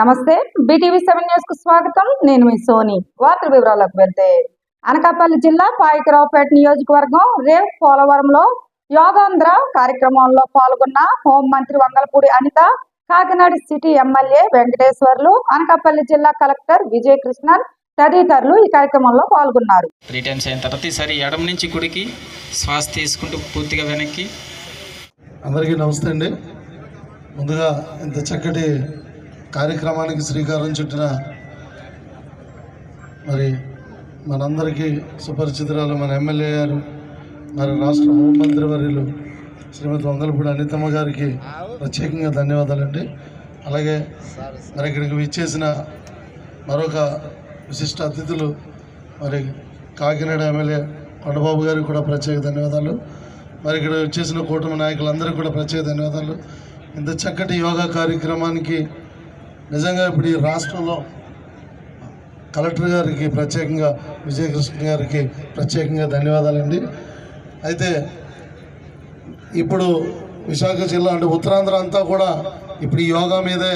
నమస్తే. BTV seven న్యూస్కు స్వాగతం. నేను మీ సోని. వార్తల వివరాలకు వెళ్తే అనకాపల్లి జిల్లా పాయకరావుపేట నియోజకవర్గం రేవ్ పోలవరంలో యోగాంధ్ర కార్యక్రమంలో పాల్గొన్న హోంమంత్రి వంగలపూడి అనిత కాకినాడ సిటీ ఎమ్మెల్యే వెంకటేశ్వర్లు అనకాపల్లి జిల్లా కలెక్టర్ విజయ్ కృష్ణన్ తదితరులు ఈ కార్యక్రమంలో పాల్గొన్నారు. త్రీ టైమ్స్ అయిన తర్వాత ఈసారి ఎడమ నుంచి కుడికి శ్వాస తీసుకుంటూ పూర్తిగా వెనక్కి. అందరికీ నమస్తే అండి. ముందుగా ఇంత చక్కటి కార్యక్రమానికి శ్రీకారం చుట్టిన మరి మనందరికీ సుపరిచితురాలు మన ఎమ్మెల్యే గారు మరి రాష్ట్ర హోంమంత్రి వర్యులు శ్రీమతి వంగలపూడి అనితమ్మ గారికి ప్రత్యేకంగా ధన్యవాదాలండి. అలాగే మరి ఇక్కడికి విచ్చేసిన మరొక విశిష్ట అతిథులు మరి కాకినాడ ఎమ్మెల్యే కొండబాబు గారికి కూడా ప్రత్యేక ధన్యవాదాలు. మరి ఇక్కడ వచ్చేసిన కూటమి నాయకులందరికీ కూడా ప్రత్యేక ధన్యవాదాలు. ఇంత చక్కటి యోగా కార్యక్రమానికి నిజంగా ఇప్పుడు ఈ రాష్ట్రంలో కలెక్టర్ గారికి ప్రత్యేకంగా విజయకృష్ణ గారికి ప్రత్యేకంగా ధన్యవాదాలండి. అయితే ఇప్పుడు విశాఖ జిల్లా అంటే ఉత్తరాంధ్ర అంతా కూడా ఇప్పుడు ఈ యోగా మీదే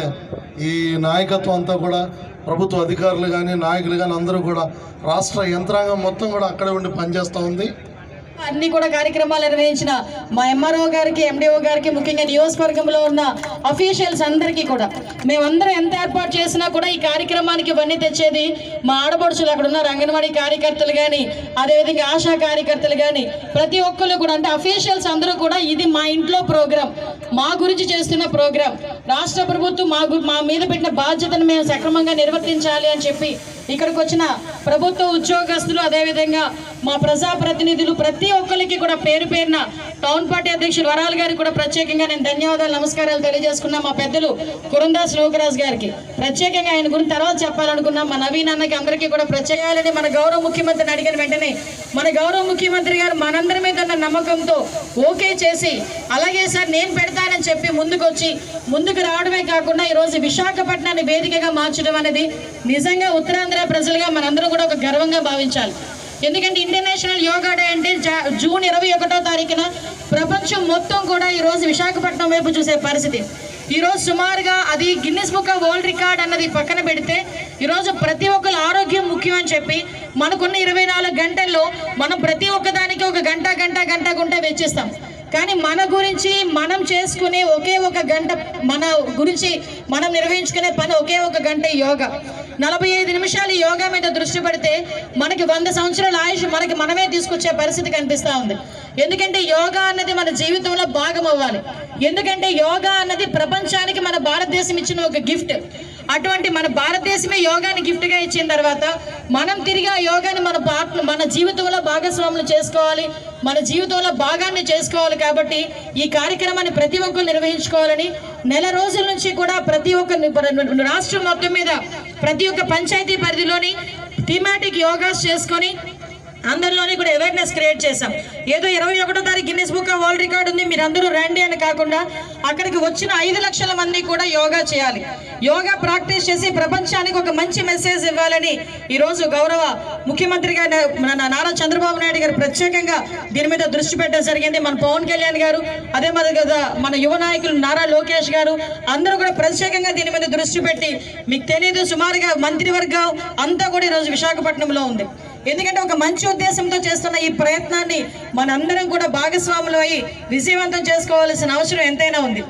ఈ నాయకత్వం అంతా కూడా ప్రభుత్వ అధికారులు కానీ నాయకులు కానీ అందరూ కూడా రాష్ట్ర యంత్రాంగం మొత్తం కూడా అక్కడే ఉండి పనిచేస్తూ ఉంది. అన్ని కూడా కార్యక్రమాలు నిర్వహించిన మా ఎంఆర్ఓ గారికి ఎండిఓ గారికి ముఖ్యంగా నియోజకవర్గంలో ఉన్న అఫీషియల్స్ అందరికీ కూడా. మేమందరం ఎంత ఏర్పాటు చేసినా కూడా ఈ కార్యక్రమానికి ఇవన్నీ తెచ్చేది మా ఆడపడుచులు అక్కడ ఉన్న అంగన్వాడీ కార్యకర్తలు కానీ అదేవిధంగా ఆశా కార్యకర్తలు కానీ ప్రతి ఒక్కరు కూడా అంటే అఫీషియల్స్ అందరూ కూడా ఇది మా ఇంట్లో ప్రోగ్రాం. మా గురించి చేస్తున్న ప్రోగ్రాం. రాష్ట్ర ప్రభుత్వం మా గు- మా మీద పెట్టిన బాధ్యతను మేము సక్రమంగా నిర్వర్తించాలి అని చెప్పి ఇక్కడికి వచ్చిన ప్రభుత్వ ఉద్యోగస్తులు అదేవిధంగా మా ప్రజాప్రతినిధులు ప్రతి ఒక్కరికి కూడా పేరు పేరున టౌన్ పార్టీ అధ్యక్షులు వరాలు గారికి కూడా ప్రత్యేకంగా నేను ధన్యవాదాలు నమస్కారాలు తెలియజేసుకున్నా మా పెద్దలు కురందాస్ లోకరాజ్ గారికి. ప్రత్యేకంగా ఆయన గురించి తర్వాత చెప్పాలనుకున్నా మా నవీన్ అన్నకి అందరికీ కూడా ప్రత్యేకాలని మన గౌరవ ముఖ్యమంత్రిని అడిగిన వెంటనే మన గౌరవ ముఖ్యమంత్రి గారు మనందరి మీద ఉన్న నమ్మకంతో ఓకే చేసి అలాగే సార్ నేను పెడతానని చెప్పి ముందుకొచ్చి ముందుకు రావడమే కాకుండా ఈరోజు విశాఖపట్నాన్ని వేదికగా మార్చడం అనేది నిజంగా ఉత్తరాంధ్ర ప్రజలుగా మనందరం కూడా ఒక గర్వంగా భావించాలి. ఎందుకంటే ఇంటర్నేషనల్ యోగా డే అంటే జా- జూన్ ఇరవై ఒకటో తారీఖున ప్రపంచం మొత్తం కూడా ఈరోజు విశాఖపట్నం వైపు చూసే పరిస్థితి. ఈరోజు సుమారుగా అది Guinness book of world record అన్నది పక్కన పెడితే ఈరోజు ప్రతి ఒక్కరు ఆరోగ్యం ముఖ్యం అని చెప్పి మనకున్న ఇరవై నాలుగు గంటల్లో మనం ప్రతి ఒక్కదానికి ఒక గంట గంట గంట గుంట వెచ్చిస్తాం. కానీ మన గురించి మనం చేసుకునే ఒకే ఒక గంట మన గురించి మనం నిర్వహించుకునే పని ఒకే ఒక గంట యోగా. నలభై ఐదు నిమిషాలు యోగా మీద దృష్టి పెడితే మనకి వంద సంవత్సరాల ఆయుష్ మనకి మనమే తీసుకొచ్చే పరిస్థితి కనిపిస్తూ ఉంది. ఎందుకంటే యోగా అన్నది మన జీవితంలో భాగం అవ్వాలి. ఎందుకంటే యోగా అన్నది ప్రపంచానికి మన భారతదేశం ఇచ్చిన ఒక గిఫ్ట్. అటువంటి మన భారతదేశమే యోగాని గిఫ్ట్గా ఇచ్చిన తర్వాత మనం తిరిగి ఆ యోగాని మన పార్ట్ మన జీవితంలో భాగస్వాములు చేసుకోవాలి మన జీవితంలో భాగాన్ని చేసుకోవాలి కాబట్టి ఈ కార్యక్రమాన్ని ప్రతి ఒక్కరు నిర్వహించుకోవాలని నెల రోజుల నుంచి కూడా ప్రతి ఒక్క రాష్ట్రం మొత్తం మీద ప్రతి ఒక్క పంచాయతీ పరిధిలోని థీమాటిక్ యోగాస్ చేసుకొని అందరిలోని కూడా అవేర్నెస్ క్రియేట్ చేశాం. ఏదో ఇరవై ఒకటో తారీఖు Guinness book of world record ఉంది. మీరు అందరూ రండి అని కాకుండా అక్కడికి వచ్చిన ఐదు లక్షల మంది కూడా యోగా చేయాలి. యోగా ప్రాక్టీస్ చేసి ప్రపంచానికి ఒక మంచి మెసేజ్ ఇవ్వాలని ఈరోజు గౌరవ ముఖ్యమంత్రి గారు మన నారా చంద్రబాబు నాయుడు గారు ప్రత్యేకంగా దీని మీద దృష్టి పెట్టడం జరిగింది. మన పవన్ కళ్యాణ్ గారు అదే మరి కదా మన యువ నాయకులు నారా లోకేష్ గారు అందరూ కూడా ప్రత్యేకంగా దీని మీద దృష్టి పెట్టి మీకు తెలియదు సుమారుగా మంత్రివర్గం అంతా కూడా ఈరోజు విశాఖపట్నంలో ఉంది. ఎందుకంటే ఒక మంచి ఉద్దేశంతో చేస్తున్న ఈ ప్రయత్నాన్ని మనందరం కూడా భాగస్వాములు అయి విజయవంతం చేసుకోవాల్సిన అవసరం ఎంతైనా ఉంది.